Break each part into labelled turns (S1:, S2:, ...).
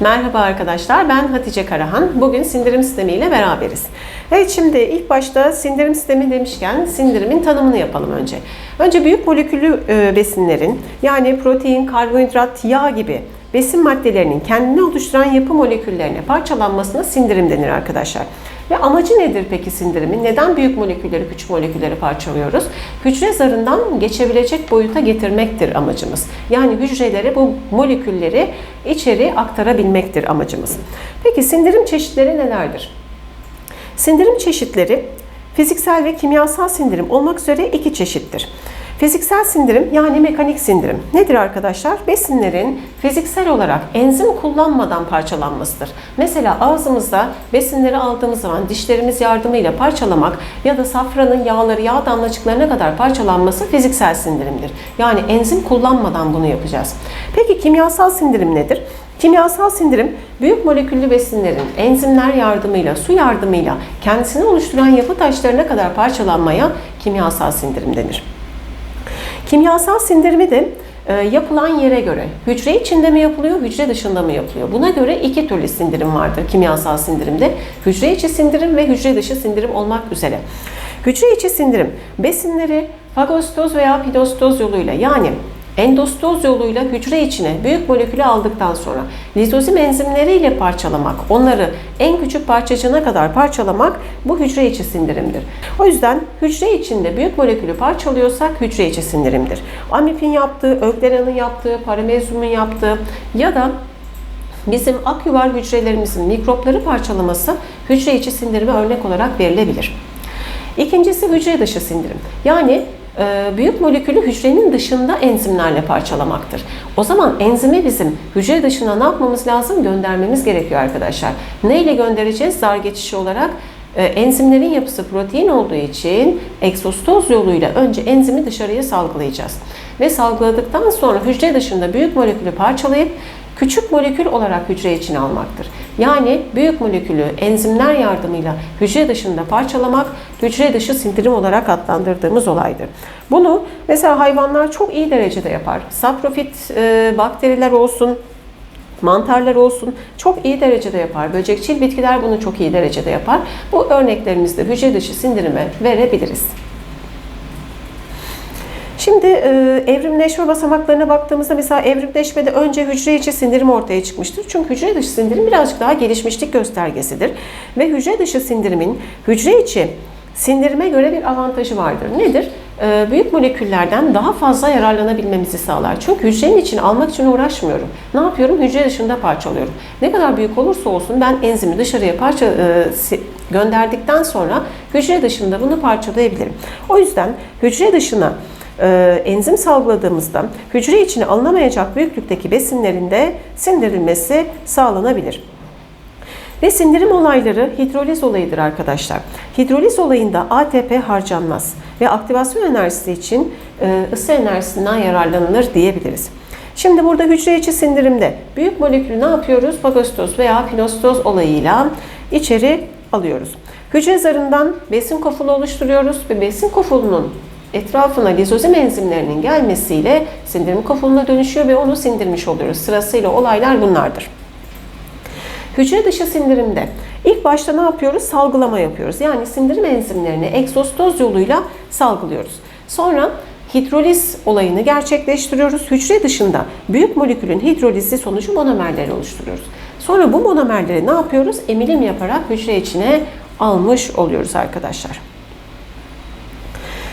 S1: Merhaba arkadaşlar, ben Hatice Karahan. Bugün sindirim sistemi ile beraberiz. Evet şimdi ilk başta sindirim sistemi demişken sindirimin tanımını yapalım önce. Önce büyük moleküllü e, besinlerin yani protein, karbonhidrat, yağ gibi besin maddelerinin kendini oluşturan yapı moleküllerine parçalanmasına sindirim denir arkadaşlar. Ve amacı nedir peki sindirimin? Neden büyük molekülleri, küçük molekülleri parçalıyoruz? Hücre zarından geçebilecek boyuta getirmektir amacımız. Yani hücrelere bu molekülleri içeri aktarabilmektir amacımız. Peki sindirim çeşitleri nelerdir? Sindirim çeşitleri fiziksel ve kimyasal sindirim olmak üzere iki çeşittir. Fiziksel sindirim yani mekanik sindirim nedir arkadaşlar? Besinlerin fiziksel olarak enzim kullanmadan parçalanmasıdır. Mesela ağzımızda besinleri aldığımız zaman dişlerimiz yardımıyla parçalamak ya da safranın yağları, yağ damlacıklarına kadar parçalanması fiziksel sindirimdir. Yani enzim kullanmadan bunu yapacağız. Peki kimyasal sindirim nedir? Kimyasal sindirim büyük moleküllü besinlerin enzimler yardımıyla, su yardımıyla kendisini oluşturan yapı taşlarına kadar parçalanmaya kimyasal sindirim denir. Kimyasal sindirimi de e, yapılan yere göre hücre içinde mi yapılıyor, hücre dışında mı yapılıyor? Buna göre iki türlü sindirim vardır kimyasal sindirimde. Hücre içi sindirim ve hücre dışı sindirim olmak üzere. Hücre içi sindirim besinleri fagostoz veya pidostoz yoluyla yani endostoz yoluyla hücre içine büyük molekülü aldıktan sonra lizozim enzimleriyle parçalamak, onları en küçük parçacığına kadar parçalamak bu hücre içi sindirimdir. O yüzden hücre içinde büyük molekülü parçalıyorsak hücre içi sindirimdir. Amipin yaptığı, Ögleran'ın yaptığı, Paramecium'un yaptığı ya da bizim akyuvar hücrelerimizin mikropları parçalaması hücre içi sindirime örnek olarak verilebilir. İkincisi hücre dışı sindirim. Yani büyük molekülü hücrenin dışında enzimlerle parçalamaktır. O zaman enzimi bizim hücre dışına ne yapmamız lazım? Göndermemiz gerekiyor arkadaşlar. Ne ile göndereceğiz? Zar geçişi olarak e, enzimlerin yapısı protein olduğu için egzostoz yoluyla önce enzimi dışarıya salgılayacağız. Ve salgıladıktan sonra hücre dışında büyük molekülü parçalayıp küçük molekül olarak hücre içine almaktır. Yani büyük molekülü enzimler yardımıyla hücre dışında parçalamak hücre dışı sindirim olarak adlandırdığımız olaydır. Bunu mesela hayvanlar çok iyi derecede yapar. Saprofit e, bakteriler olsun, mantarlar olsun çok iyi derecede yapar. Böcekçil bitkiler bunu çok iyi derecede yapar. Bu örneklerimizde hücre dışı sindirime verebiliriz. Şimdi e, evrimleşme basamaklarına baktığımızda mesela evrimleşmede önce hücre içi sindirim ortaya çıkmıştır. Çünkü hücre dışı sindirim birazcık daha gelişmişlik göstergesidir. Ve hücre dışı sindirimin hücre içi sindirime göre bir avantajı vardır. Nedir? E, büyük moleküllerden daha fazla yararlanabilmemizi sağlar. Çünkü hücrenin içine almak için uğraşmıyorum. Ne yapıyorum? Hücre dışında parçalıyorum. Ne kadar büyük olursa olsun ben enzimi dışarıya parça e, gönderdikten sonra hücre dışında bunu parçalayabilirim. O yüzden hücre dışına e, enzim salgıladığımızda hücre içine alınamayacak büyüklükteki besinlerin de sindirilmesi sağlanabilir. Ve sindirim olayları hidroliz olayıdır arkadaşlar. Hidroliz olayında ATP harcanmaz ve aktivasyon enerjisi için e, ısı enerjisinden yararlanılır diyebiliriz. Şimdi burada hücre içi sindirimde büyük molekülü ne yapıyoruz? Fagostoz veya pinostoz olayıyla içeri alıyoruz. Hücre zarından besin kofulu oluşturuyoruz ve besin kofulunun etrafına lizozim enzimlerinin gelmesiyle sindirim kofuluna dönüşüyor ve onu sindirmiş oluyoruz. Sırasıyla olaylar bunlardır. Hücre dışı sindirimde ilk başta ne yapıyoruz? Salgılama yapıyoruz. Yani sindirim enzimlerini egzostoz yoluyla salgılıyoruz. Sonra hidroliz olayını gerçekleştiriyoruz. Hücre dışında büyük molekülün hidrolizi sonucu monomerleri oluşturuyoruz. Sonra bu monomerleri ne yapıyoruz? Emilim yaparak hücre içine almış oluyoruz arkadaşlar.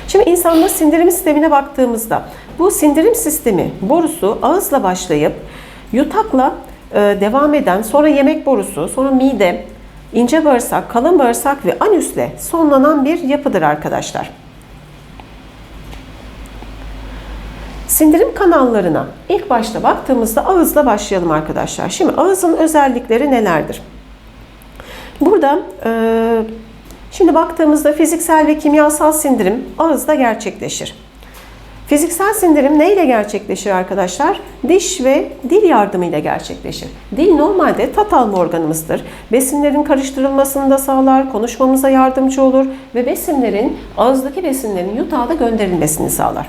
S1: Şimdi insanda sindirim sistemine baktığımızda bu sindirim sistemi borusu ağızla başlayıp yutakla e, devam eden sonra yemek borusu, sonra mide, ince bağırsak, kalın bağırsak ve anüsle sonlanan bir yapıdır arkadaşlar. Sindirim kanallarına ilk başta baktığımızda ağızla başlayalım arkadaşlar. Şimdi ağızın özellikleri nelerdir? Burada e, şimdi baktığımızda fiziksel ve kimyasal sindirim ağızda gerçekleşir. Fiziksel sindirim neyle gerçekleşir arkadaşlar? Diş ve dil yardımıyla gerçekleşir. Dil normalde tat alma organımızdır. Besinlerin karıştırılmasını da sağlar, konuşmamıza yardımcı olur ve besinlerin, ağızdaki besinlerin yutağa da gönderilmesini sağlar.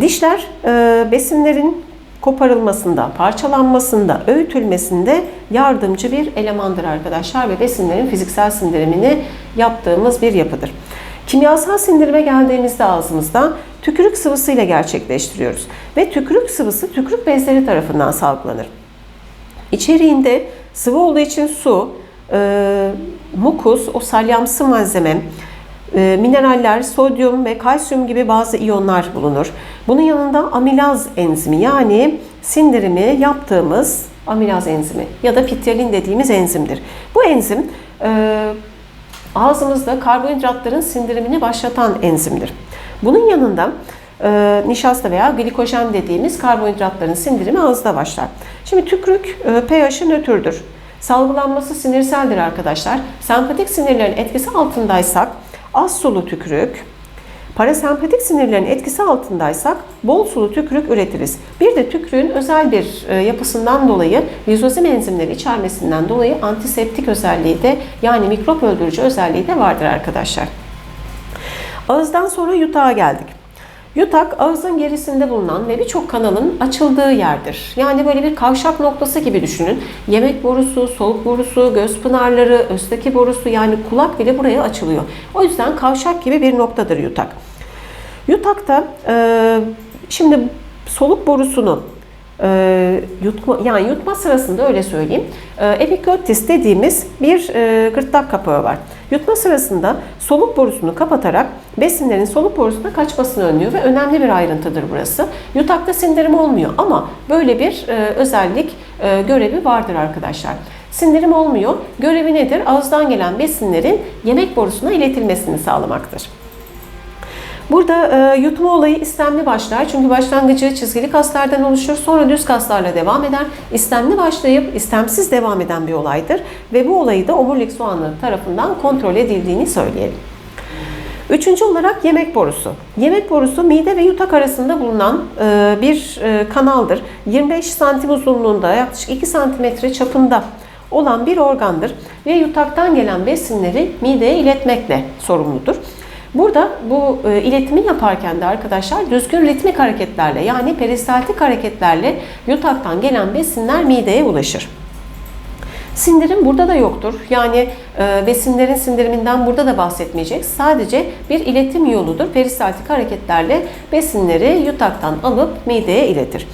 S1: Dişler e, besinlerin koparılmasında, parçalanmasında, öğütülmesinde yardımcı bir elemandır arkadaşlar ve besinlerin fiziksel sindirimini yaptığımız bir yapıdır. Kimyasal sindirime geldiğimizde ağzımızda tükürük sıvısıyla gerçekleştiriyoruz ve tükürük sıvısı tükürük bezleri tarafından salgılanır. İçeriğinde sıvı olduğu için su, e, mukus, o salyamsı malzeme, e, mineraller, sodyum ve kalsiyum gibi bazı iyonlar bulunur. Bunun yanında amilaz enzimi yani sindirimi yaptığımız amilaz enzimi ya da pityalin dediğimiz enzimdir. Bu enzim e, ağzımızda karbonhidratların sindirimini başlatan enzimdir. Bunun yanında e, nişasta veya glikojen dediğimiz karbonhidratların sindirimi ağızda başlar. Şimdi tükürük e, pH'i nötrdür. Salgılanması sinirseldir arkadaşlar. Sempatik sinirlerin etkisi altındaysak az sulu tükürük, parasempatik sinirlerin etkisi altındaysak bol sulu tükürük üretiriz. Bir de tükürüğün özel bir e, yapısından dolayı lizozim enzimleri içermesinden dolayı antiseptik özelliği de yani mikrop öldürücü özelliği de vardır arkadaşlar. Ağızdan sonra yutağa geldik. Yutak ağızın gerisinde bulunan ve birçok kanalın açıldığı yerdir. Yani böyle bir kavşak noktası gibi düşünün. Yemek borusu, soluk borusu, göz pınarları, östeki borusu yani kulak bile buraya açılıyor. O yüzden kavşak gibi bir noktadır yutak. Yutakta e, şimdi soluk borusunu e, yutma, yani yutma sırasında öyle söyleyeyim. E, epiglottis dediğimiz bir e, gırtlak kapağı var. Yutma sırasında soluk borusunu kapatarak besinlerin soluk borusuna kaçmasını önlüyor ve önemli bir ayrıntıdır burası. Yutakta sindirim olmuyor ama böyle bir e, özellik e, görevi vardır arkadaşlar. Sindirim olmuyor. Görevi nedir? Ağızdan gelen besinlerin yemek borusuna iletilmesini sağlamaktır. Burada e, yutma olayı istemli başlar. Çünkü başlangıcı çizgili kaslardan oluşur. Sonra düz kaslarla devam eder. İstemli başlayıp istemsiz devam eden bir olaydır. Ve bu olayı da omurilik soğanları tarafından kontrol edildiğini söyleyelim. Üçüncü olarak yemek borusu. Yemek borusu mide ve yutak arasında bulunan e, bir e, kanaldır. 25 santim uzunluğunda yaklaşık 2 santimetre çapında olan bir organdır ve yutaktan gelen besinleri mideye iletmekle sorumludur. Burada bu e, iletimi yaparken de arkadaşlar düzgün ritmik hareketlerle yani peristaltik hareketlerle yutaktan gelen besinler mideye ulaşır. Sindirim burada da yoktur. Yani e, besinlerin sindiriminden burada da bahsetmeyecek. Sadece bir iletim yoludur. Peristaltik hareketlerle besinleri yutaktan alıp mideye iletir.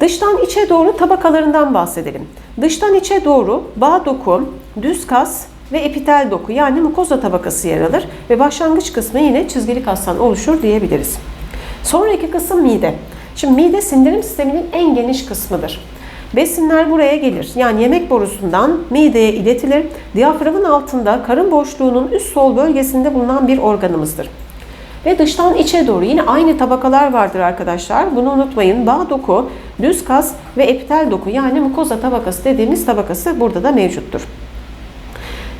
S1: Dıştan içe doğru tabakalarından bahsedelim. Dıştan içe doğru bağ doku, düz kas ve epitel doku yani mukoza tabakası yer alır ve başlangıç kısmı yine çizgili kastan oluşur diyebiliriz. Sonraki kısım mide. Şimdi mide sindirim sisteminin en geniş kısmıdır. Besinler buraya gelir. Yani yemek borusundan mideye iletilir. Diyaframın altında karın boşluğunun üst sol bölgesinde bulunan bir organımızdır. Ve dıştan içe doğru yine aynı tabakalar vardır arkadaşlar. Bunu unutmayın. Bağ doku, düz kas ve epitel doku yani mukoza tabakası dediğimiz tabakası burada da mevcuttur.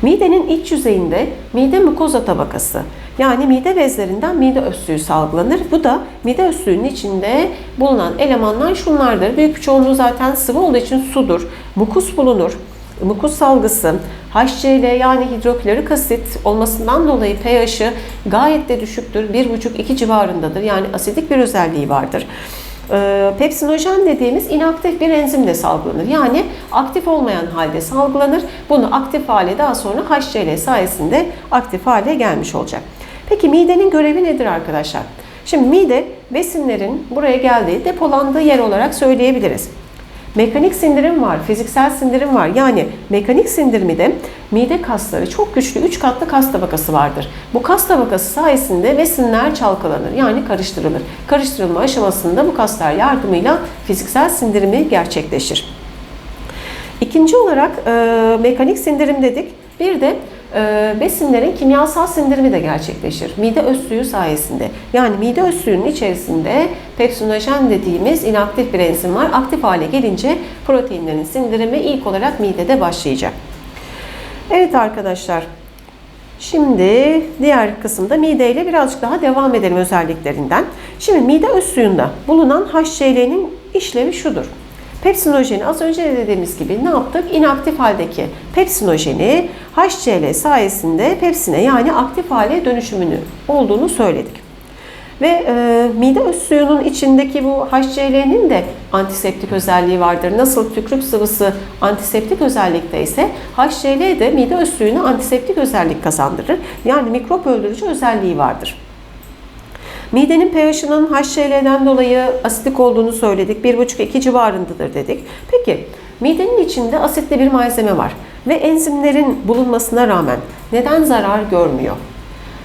S1: Midenin iç yüzeyinde mide mukoza tabakası yani mide bezlerinden mide öslüğü salgılanır. Bu da mide öslüğünün içinde bulunan elemanlar şunlardır. Büyük bir çoğunluğu zaten sıvı olduğu için sudur. Mukus bulunur. Mukus salgısı, HCl yani hidroklorik asit olmasından dolayı pH'i gayet de düşüktür. 1,5-2 civarındadır. Yani asidik bir özelliği vardır. Ee, pepsinojen dediğimiz inaktif bir enzimle salgılanır. Yani aktif olmayan halde salgılanır. Bunu aktif hale daha sonra HCl sayesinde aktif hale gelmiş olacak. Peki midenin görevi nedir arkadaşlar? Şimdi mide besinlerin buraya geldiği depolandığı yer olarak söyleyebiliriz. Mekanik sindirim var, fiziksel sindirim var. Yani mekanik sindirimde mide kasları çok güçlü 3 katlı kas tabakası vardır. Bu kas tabakası sayesinde besinler çalkalanır yani karıştırılır. Karıştırılma aşamasında bu kaslar yardımıyla fiziksel sindirimi gerçekleşir. İkinci olarak e, mekanik sindirim dedik. Bir de besinlerin kimyasal sindirimi de gerçekleşir. Mide özsüğü sayesinde. Yani mide özsüğünün içerisinde pepsinojen dediğimiz inaktif bir enzim var. Aktif hale gelince proteinlerin sindirimi ilk olarak midede başlayacak. Evet arkadaşlar. Şimdi diğer kısımda mide ile birazcık daha devam edelim özelliklerinden. Şimdi mide öz suyunda bulunan HCl'nin işlevi şudur. Pepsinojeni az önce de dediğimiz gibi ne yaptık? İnaktif haldeki pepsinojeni HCl sayesinde pepsine yani aktif hale dönüşümünü olduğunu söyledik. Ve e, mide öz suyunun içindeki bu HCl'nin de antiseptik özelliği vardır. Nasıl tükürük sıvısı antiseptik özellikte ise HCl de mide öz suyuna antiseptik özellik kazandırır. Yani mikrop öldürücü özelliği vardır. Midenin pH'ının HCl'den dolayı asitik olduğunu söyledik. 1,5-2 civarındadır dedik. Peki midenin içinde asitli bir malzeme var ve enzimlerin bulunmasına rağmen neden zarar görmüyor?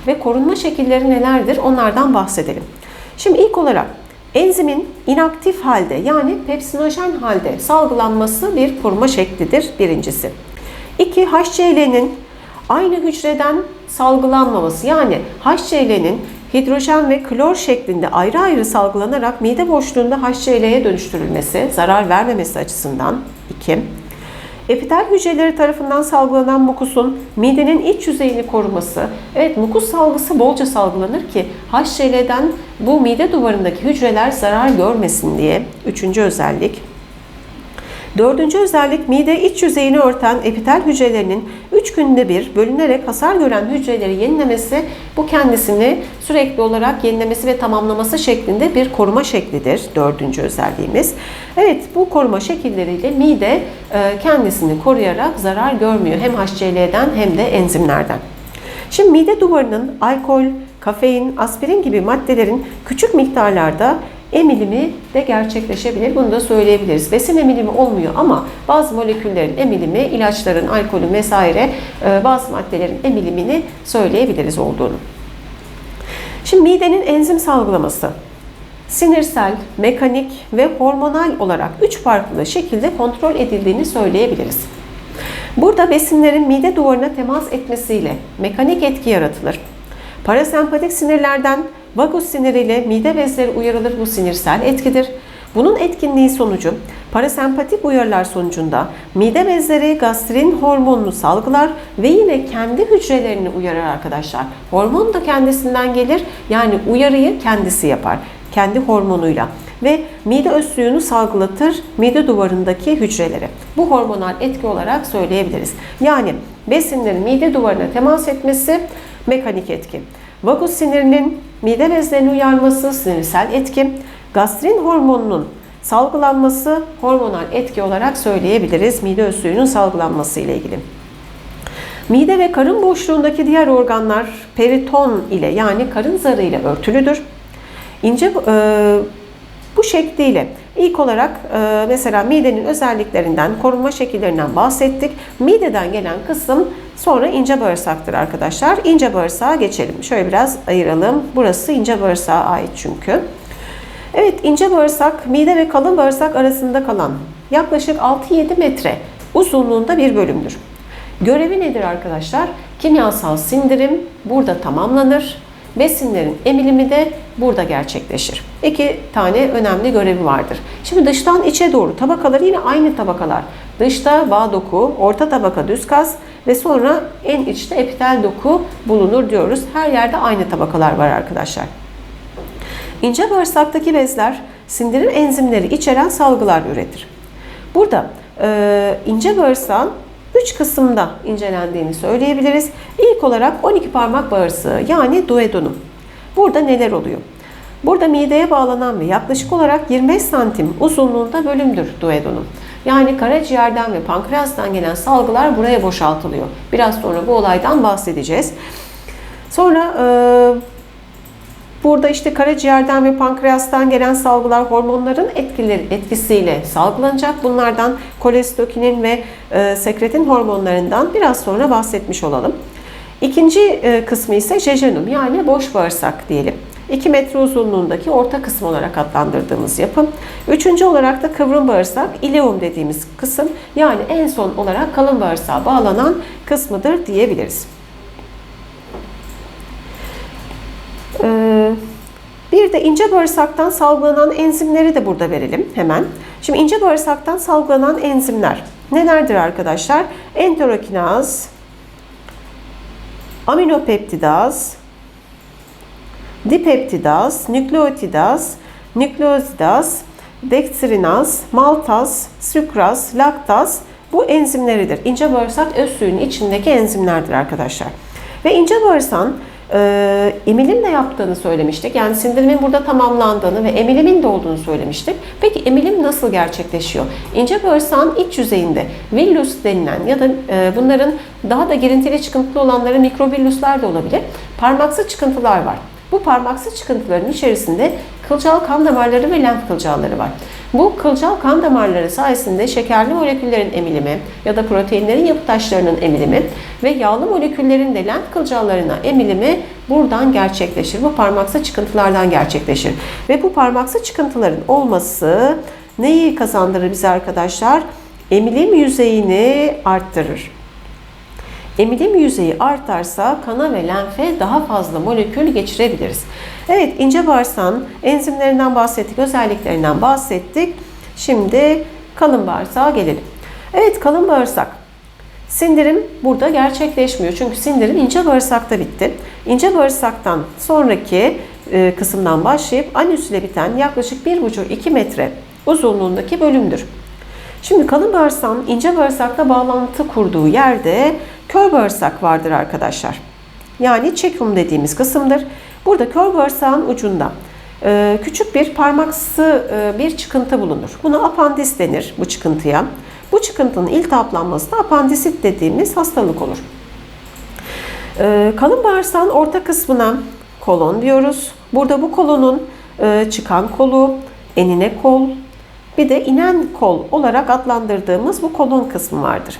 S1: Ve korunma şekilleri nelerdir? Onlardan bahsedelim. Şimdi ilk olarak enzimin inaktif halde yani pepsinojen halde salgılanması bir koruma şeklidir birincisi. İki, HCl'nin aynı hücreden salgılanmaması yani HCl'nin hidrojen ve klor şeklinde ayrı ayrı salgılanarak mide boşluğunda HCl'ye dönüştürülmesi, zarar vermemesi açısından 2. Epitel hücreleri tarafından salgılanan mukusun midenin iç yüzeyini koruması. Evet mukus salgısı bolca salgılanır ki HCl'den bu mide duvarındaki hücreler zarar görmesin diye. Üçüncü özellik. Dördüncü özellik mide iç yüzeyini örten epitel hücrelerinin 3 günde bir bölünerek hasar gören hücreleri yenilemesi bu kendisini sürekli olarak yenilemesi ve tamamlaması şeklinde bir koruma şeklidir. Dördüncü özelliğimiz. Evet bu koruma şekilleriyle mide e, kendisini koruyarak zarar görmüyor. Hem HCl'den hem de enzimlerden. Şimdi mide duvarının alkol, kafein, aspirin gibi maddelerin küçük miktarlarda emilimi de gerçekleşebilir. Bunu da söyleyebiliriz. Besin emilimi olmuyor ama bazı moleküllerin emilimi, ilaçların, alkolün vesaire e, bazı maddelerin emilimini söyleyebiliriz olduğunu. Şimdi midenin enzim salgılaması sinirsel, mekanik ve hormonal olarak üç farklı şekilde kontrol edildiğini söyleyebiliriz. Burada besinlerin mide duvarına temas etmesiyle mekanik etki yaratılır. Parasempatik sinirlerden vagus siniriyle mide bezleri uyarılır bu sinirsel etkidir. Bunun etkinliği sonucu parasempatik uyarılar sonucunda mide bezleri gastrin hormonunu salgılar ve yine kendi hücrelerini uyarır arkadaşlar. Hormon da kendisinden gelir yani uyarıyı kendisi yapar kendi hormonuyla ve mide öz suyunu salgılatır mide duvarındaki hücrelere. Bu hormonal etki olarak söyleyebiliriz. Yani besinlerin mide duvarına temas etmesi mekanik etki. Vagus sinirinin mide bezlerini uyarması sinirsel etki. Gastrin hormonunun salgılanması hormonal etki olarak söyleyebiliriz mide öz salgılanması ile ilgili. Mide ve karın boşluğundaki diğer organlar periton ile yani karın zarı ile örtülüdür. İnce e, bu şekliyle ilk olarak e, mesela midenin özelliklerinden, korunma şekillerinden bahsettik. Mideden gelen kısım sonra ince bağırsaktır arkadaşlar. İnce bağırsağa geçelim. Şöyle biraz ayıralım. Burası ince bağırsağa ait çünkü. Evet ince bağırsak mide ve kalın bağırsak arasında kalan yaklaşık 6-7 metre uzunluğunda bir bölümdür. Görevi nedir arkadaşlar? Kimyasal sindirim burada tamamlanır Besinlerin emilimi de burada gerçekleşir. İki tane önemli görevi vardır. Şimdi dıştan içe doğru tabakalar yine aynı tabakalar. Dışta bağ doku, orta tabaka düz kas ve sonra en içte epitel doku bulunur diyoruz. Her yerde aynı tabakalar var arkadaşlar. İnce bağırsaktaki bezler sindirim enzimleri içeren salgılar üretir. Burada e, ince bağırsağın 3 kısımda incelendiğini söyleyebiliriz. İlk olarak 12 parmak bağırsağı yani duodenum. Burada neler oluyor? Burada mideye bağlanan ve yaklaşık olarak 25 santim uzunluğunda bölümdür duodenum. Yani karaciğerden ve pankreastan gelen salgılar buraya boşaltılıyor. Biraz sonra bu olaydan bahsedeceğiz. Sonra e, Burada işte karaciğerden ve pankreastan gelen salgılar hormonların etkileri, etkisiyle salgılanacak. Bunlardan kolestokinin ve e, sekretin hormonlarından biraz sonra bahsetmiş olalım. İkinci e, kısmı ise jejunum yani boş bağırsak diyelim. 2 metre uzunluğundaki orta kısım olarak adlandırdığımız yapı. Üçüncü olarak da kıvrım bağırsak, ileum dediğimiz kısım yani en son olarak kalın bağırsağa bağlanan kısmıdır diyebiliriz. Ee, bir de ince bağırsaktan salgılanan enzimleri de burada verelim hemen. Şimdi ince bağırsaktan salgılanan enzimler nelerdir arkadaşlar? Enterokinaz, aminopeptidaz, dipeptidaz, nükleotidaz, nükleozidaz, dekstrinaz, maltaz, sükraz, laktaz bu enzimleridir. İnce bağırsak öz suyun içindeki enzimlerdir arkadaşlar. Ve ince bağırsağın e, emilim de yaptığını söylemiştik. Yani sindirimin burada tamamlandığını ve emilimin de olduğunu söylemiştik. Peki emilim nasıl gerçekleşiyor? İnce bağırsağın iç yüzeyinde villus denilen ya da e, bunların daha da girintili çıkıntılı olanları mikrovilluslar da olabilir. Parmaksı çıkıntılar var. Bu parmaksı çıkıntıların içerisinde kılcal kan damarları ve lenf kılcalları var. Bu kılcal kan damarları sayesinde şekerli moleküllerin emilimi ya da proteinlerin yapı taşlarının emilimi ve yağlı moleküllerin de lenf kılcallarına emilimi buradan gerçekleşir. Bu parmaksı çıkıntılardan gerçekleşir. Ve bu parmaksı çıkıntıların olması neyi kazandırır bize arkadaşlar? Emilim yüzeyini arttırır. Emilim yüzeyi artarsa kana ve lenfe daha fazla molekül geçirebiliriz. Evet ince bağırsağın enzimlerinden bahsettik, özelliklerinden bahsettik. Şimdi kalın bağırsağa gelelim. Evet kalın bağırsak. Sindirim burada gerçekleşmiyor. Çünkü sindirim ince bağırsakta bitti. İnce bağırsaktan sonraki e, kısımdan başlayıp anüs ile biten yaklaşık 1,5-2 metre uzunluğundaki bölümdür. Şimdi kalın bağırsağın ince bağırsakla bağlantı kurduğu yerde kör bağırsak vardır arkadaşlar. Yani çekum dediğimiz kısımdır. Burada kör bağırsağın ucunda e, küçük bir parmaksı e, bir çıkıntı bulunur. Buna apandis denir bu çıkıntıya. Bu çıkıntının iltihaplanması da apandisit dediğimiz hastalık olur. E, kalın bağırsağın orta kısmına kolon diyoruz. Burada bu kolonun çıkan kolu, enine kol, bir de inen kol olarak adlandırdığımız bu kolon kısmı vardır.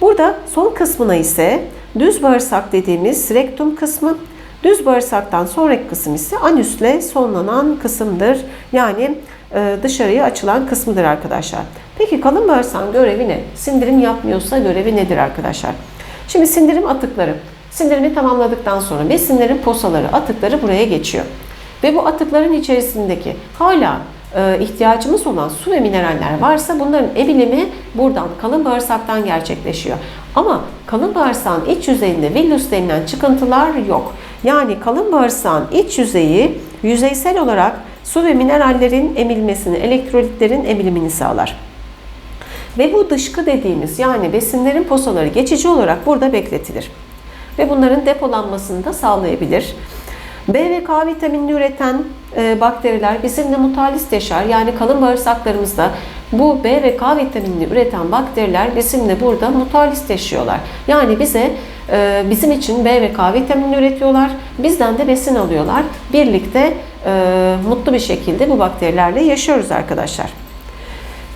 S1: Burada son kısmına ise düz bağırsak dediğimiz rektum kısmı, düz bağırsaktan sonraki kısım ise anüsle sonlanan kısımdır. Yani e, dışarıya açılan kısmıdır arkadaşlar. Peki kalın bağırsağın görevi ne? Sindirim yapmıyorsa görevi nedir arkadaşlar? Şimdi sindirim atıkları. Sindirimi tamamladıktan sonra besinlerin posaları, atıkları buraya geçiyor. Ve bu atıkların içerisindeki hala ihtiyacımız olan su ve mineraller varsa bunların emilimi buradan kalın bağırsaktan gerçekleşiyor. Ama kalın bağırsağın iç yüzeyinde villus denilen çıkıntılar yok. Yani kalın bağırsağın iç yüzeyi yüzeysel olarak su ve minerallerin emilmesini, elektrolitlerin emilimini sağlar. Ve bu dışkı dediğimiz yani besinlerin posaları geçici olarak burada bekletilir. Ve bunların depolanmasını da sağlayabilir. B ve K vitaminini üreten e, bakteriler bizimle mutalist yaşar. Yani kalın bağırsaklarımızda bu B ve K vitaminini üreten bakteriler bizimle burada mutalist yaşıyorlar. Yani bize e, bizim için B ve K vitaminini üretiyorlar. Bizden de besin alıyorlar. Birlikte e, mutlu bir şekilde bu bakterilerle yaşıyoruz arkadaşlar.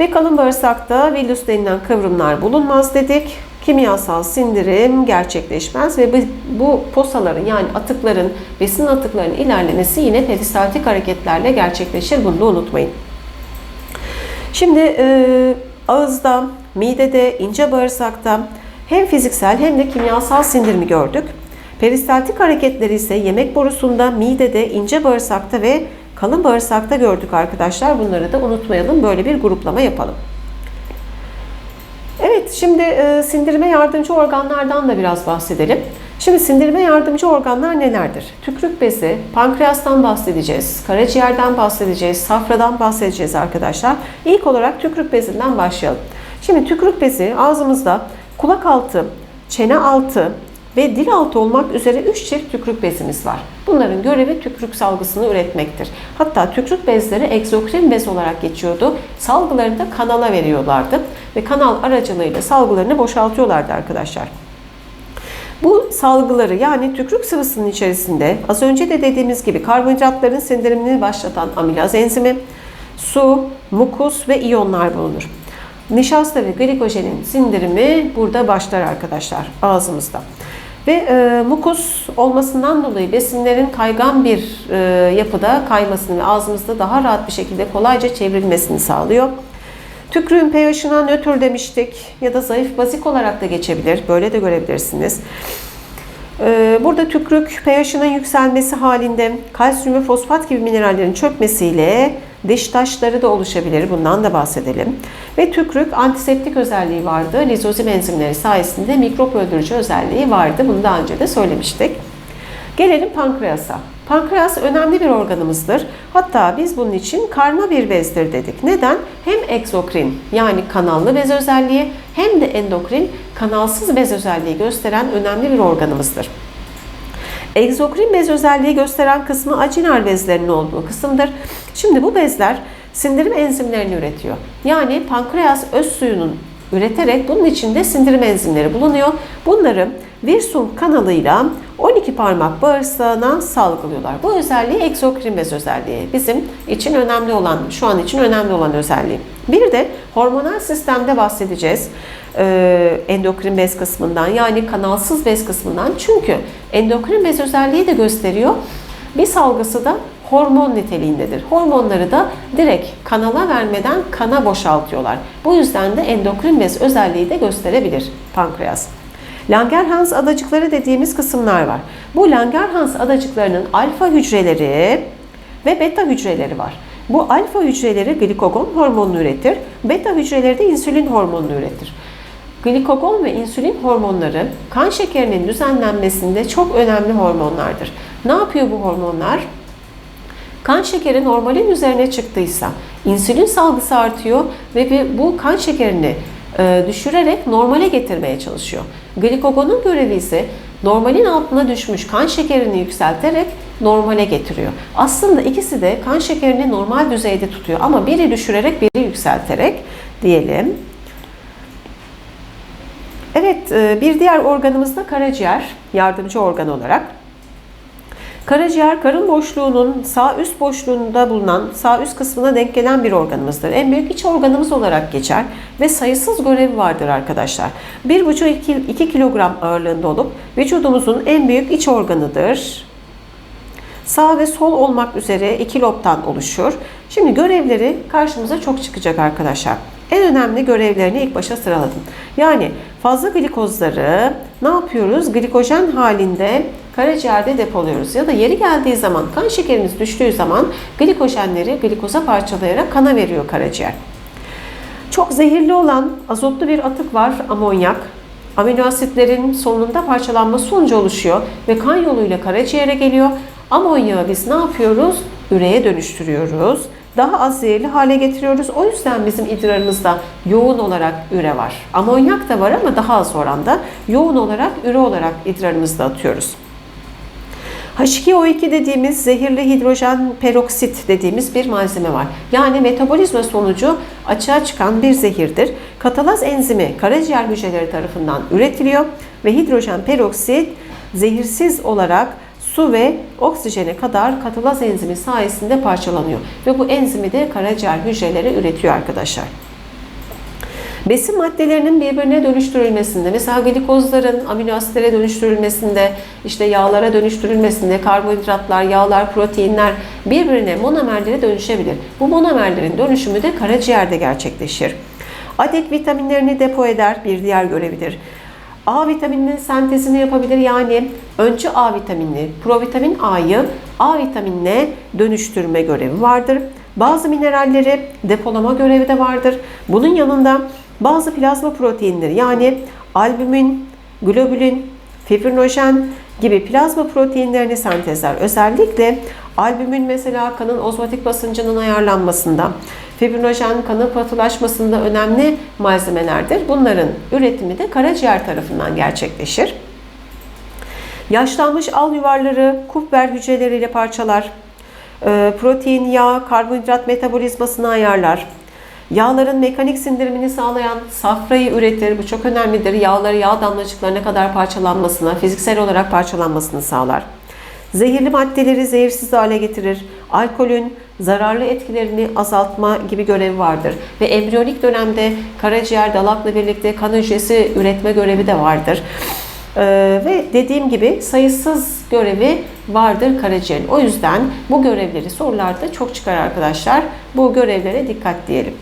S1: Ve kalın bağırsakta villus denilen kıvrımlar bulunmaz dedik kimyasal sindirim gerçekleşmez ve bu posaların yani atıkların, besin atıklarının ilerlemesi yine peristaltik hareketlerle gerçekleşir. Bunu da unutmayın. Şimdi e, ağızda, midede, ince bağırsakta hem fiziksel hem de kimyasal sindirimi gördük. Peristaltik hareketleri ise yemek borusunda, midede, ince bağırsakta ve kalın bağırsakta gördük arkadaşlar. Bunları da unutmayalım. Böyle bir gruplama yapalım. Şimdi e, sindirime yardımcı organlardan da biraz bahsedelim. Şimdi sindirime yardımcı organlar nelerdir? Tükrük bezi, pankreastan bahsedeceğiz, karaciğerden bahsedeceğiz, safradan bahsedeceğiz arkadaşlar. İlk olarak tükrük bezinden başlayalım. Şimdi tükrük bezi ağzımızda kulak altı, çene altı, ve dil altı olmak üzere 3 çift tükrük bezimiz var. Bunların görevi tükrük salgısını üretmektir. Hatta tükrük bezleri egzokrin bez olarak geçiyordu. Salgılarını da kanala veriyorlardı ve kanal aracılığıyla salgılarını boşaltıyorlardı arkadaşlar. Bu salgıları yani tükrük sıvısının içerisinde az önce de dediğimiz gibi karbonhidratların sindirimini başlatan amilaz enzimi, su, mukus ve iyonlar bulunur. Nişasta ve glikojenin sindirimi burada başlar arkadaşlar ağzımızda. Ve e, mukus olmasından dolayı besinlerin kaygan bir e, yapıda kaymasını ve ağzımızda daha rahat bir şekilde kolayca çevrilmesini sağlıyor. Tükrüğün pH'ına nötr demiştik ya da zayıf bazik olarak da geçebilir. Böyle de görebilirsiniz. E, burada tükrük pH'ının yükselmesi halinde kalsiyum ve fosfat gibi minerallerin çökmesiyle diş taşları da oluşabilir. Bundan da bahsedelim. Ve tükrük antiseptik özelliği vardı. Lizozim enzimleri sayesinde mikrop öldürücü özelliği vardı. Bunu daha önce de söylemiştik. Gelelim pankreasa. Pankreas önemli bir organımızdır. Hatta biz bunun için karma bir bezdir dedik. Neden? Hem egzokrin yani kanallı bez özelliği hem de endokrin kanalsız bez özelliği gösteren önemli bir organımızdır. Egzokrin bez özelliği gösteren kısmı acinar bezlerinin olduğu kısımdır. Şimdi bu bezler sindirim enzimlerini üretiyor. Yani pankreas öz suyunun üreterek bunun içinde sindirim enzimleri bulunuyor. Bunları Wirsung kanalıyla 12 parmak bağırsağına salgılıyorlar. Bu özelliği egzokrin bez özelliği. Bizim için önemli olan, şu an için önemli olan özelliği. Bir de hormonal sistemde bahsedeceğiz. Ee, endokrin bez kısmından yani kanalsız bez kısmından. Çünkü endokrin bez özelliği de gösteriyor. Bir salgısı da hormon niteliğindedir. Hormonları da direkt kanala vermeden kana boşaltıyorlar. Bu yüzden de endokrin bez özelliği de gösterebilir pankreas. Langerhans adacıkları dediğimiz kısımlar var. Bu Langerhans adacıklarının alfa hücreleri ve beta hücreleri var. Bu alfa hücreleri glikogon hormonunu üretir, beta hücreleri de insülin hormonunu üretir. Glikogon ve insülin hormonları kan şekerinin düzenlenmesinde çok önemli hormonlardır. Ne yapıyor bu hormonlar? Kan şekeri normalin üzerine çıktıysa insülin salgısı artıyor ve bu kan şekerini düşürerek normale getirmeye çalışıyor. Glikogonun görevi ise normalin altına düşmüş kan şekerini yükselterek normale getiriyor. Aslında ikisi de kan şekerini normal düzeyde tutuyor ama biri düşürerek biri yükselterek diyelim. Evet, e, bir diğer organımız da karaciğer, yardımcı organ olarak. Karaciğer karın boşluğunun sağ üst boşluğunda bulunan sağ üst kısmına denk gelen bir organımızdır. En büyük iç organımız olarak geçer ve sayısız görevi vardır arkadaşlar. 1,5-2 kilogram ağırlığında olup vücudumuzun en büyük iç organıdır. Sağ ve sol olmak üzere iki lobtan oluşur. Şimdi görevleri karşımıza çok çıkacak arkadaşlar. En önemli görevlerini ilk başa sıraladım. Yani fazla glikozları ne yapıyoruz? Glikojen halinde karaciğerde depoluyoruz. Ya da yeri geldiği zaman kan şekerimiz düştüğü zaman glikojenleri glikoza parçalayarak kana veriyor karaciğer. Çok zehirli olan azotlu bir atık var amonyak. Amino asitlerin sonunda parçalanması sonucu oluşuyor ve kan yoluyla karaciğere geliyor. Amonyağı biz ne yapıyoruz? Üreye dönüştürüyoruz. Daha az zehirli hale getiriyoruz. O yüzden bizim idrarımızda yoğun olarak üre var. Amonyak da var ama daha az oranda. Yoğun olarak üre olarak idrarımızda atıyoruz. H2O2 dediğimiz zehirli hidrojen peroksit dediğimiz bir malzeme var. Yani metabolizma sonucu açığa çıkan bir zehirdir. Katalaz enzimi karaciğer hücreleri tarafından üretiliyor ve hidrojen peroksit zehirsiz olarak su ve oksijene kadar katalaz enzimi sayesinde parçalanıyor. Ve bu enzimi de karaciğer hücreleri üretiyor arkadaşlar. Besin maddelerinin birbirine dönüştürülmesinde, mesela glikozların amino asitlere dönüştürülmesinde, işte yağlara dönüştürülmesinde, karbonhidratlar, yağlar, proteinler birbirine monomerlere dönüşebilir. Bu monomerlerin dönüşümü de karaciğerde gerçekleşir. Adek vitaminlerini depo eder, bir diğer görevidir. A vitamininin sentezini yapabilir. Yani önce A vitamini, provitamin A'yı A vitaminine dönüştürme görevi vardır. Bazı mineralleri depolama görevi de vardır. Bunun yanında bazı plazma proteinleri yani albümin, globulin, fibrinojen gibi plazma proteinlerini sentezler. Özellikle albümin mesela kanın ozmotik basıncının ayarlanmasında, fibrinojen kanın patılaşmasında önemli malzemelerdir. Bunların üretimi de karaciğer tarafından gerçekleşir. Yaşlanmış al yuvarları Kupfer hücreleriyle parçalar. Protein, yağ, karbonhidrat metabolizmasını ayarlar. Yağların mekanik sindirimini sağlayan safrayı üretir. Bu çok önemlidir. Yağları yağ damlacıklarına kadar parçalanmasına, fiziksel olarak parçalanmasını sağlar. Zehirli maddeleri zehirsiz hale getirir. Alkolün zararlı etkilerini azaltma gibi görevi vardır. Ve embriyonik dönemde karaciğer dalakla birlikte kan hücresi üretme görevi de vardır. Ee, ve dediğim gibi sayısız görevi vardır karaciğerin. O yüzden bu görevleri sorularda çok çıkar arkadaşlar. Bu görevlere dikkat diyelim.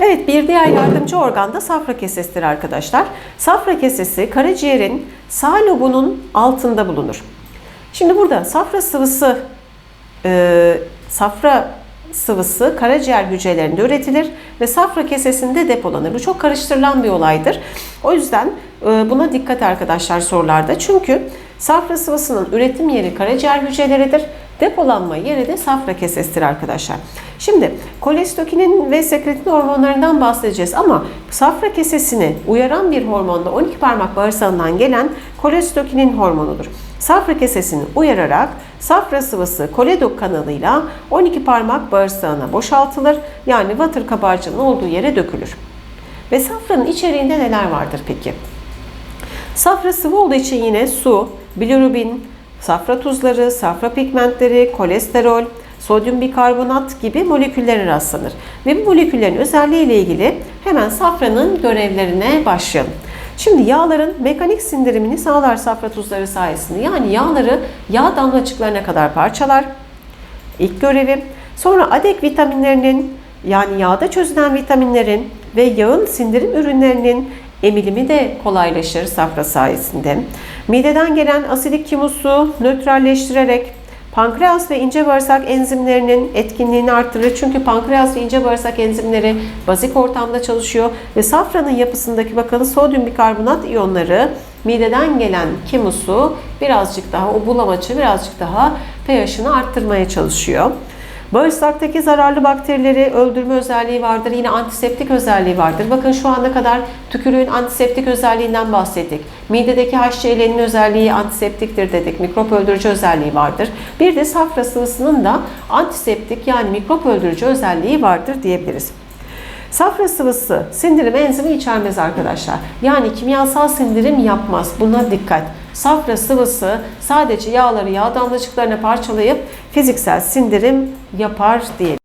S1: Evet bir diğer yardımcı organ da safra kesesidir arkadaşlar. Safra kesesi karaciğerin sağ lobunun altında bulunur. Şimdi burada safra sıvısı e, safra sıvısı karaciğer hücrelerinde üretilir ve safra kesesinde depolanır. Bu çok karıştırılan bir olaydır. O yüzden e, buna dikkat arkadaşlar sorularda. Çünkü safra sıvısının üretim yeri karaciğer hücreleridir. Depolanma yeri de safra kesesidir arkadaşlar. Şimdi kolestokinin ve sekretin hormonlarından bahsedeceğiz ama safra kesesini uyaran bir hormonda 12 parmak bağırsağından gelen kolestokinin hormonudur. Safra kesesini uyararak safra sıvısı koledok kanalıyla 12 parmak bağırsağına boşaltılır. Yani water kabarcığının olduğu yere dökülür. Ve safranın içeriğinde neler vardır peki? Safra sıvı olduğu için yine su, bilirubin, safra tuzları, safra pigmentleri, kolesterol, sodyum bikarbonat gibi moleküllere rastlanır. Ve bu moleküllerin özelliği ile ilgili hemen safranın görevlerine başlayalım. Şimdi yağların mekanik sindirimini sağlar safra tuzları sayesinde. Yani yağları yağ damlacıklarına kadar parçalar. İlk görevi. Sonra adek vitaminlerinin yani yağda çözülen vitaminlerin ve yağın sindirim ürünlerinin emilimi de kolaylaşır safra sayesinde. Mideden gelen asidik humusu nötralleştirerek pankreas ve ince bağırsak enzimlerinin etkinliğini arttırır. Çünkü pankreas ve ince bağırsak enzimleri bazik ortamda çalışıyor ve safranın yapısındaki bakın sodyum bikarbonat iyonları mideden gelen kimusu birazcık daha o bulamaçı birazcık daha pH'ını arttırmaya çalışıyor. Bağırsaktaki zararlı bakterileri öldürme özelliği vardır. Yine antiseptik özelliği vardır. Bakın şu ana kadar tükürüğün antiseptik özelliğinden bahsettik. Midedeki HCl'nin özelliği antiseptiktir dedik. Mikrop öldürücü özelliği vardır. Bir de safra sıvısının da antiseptik yani mikrop öldürücü özelliği vardır diyebiliriz. Safra sıvısı sindirim enzimi içermez arkadaşlar. Yani kimyasal sindirim yapmaz. Buna dikkat. Safra sıvısı sadece yağları yağ damlacıklarına parçalayıp fiziksel sindirim yapar diyelim.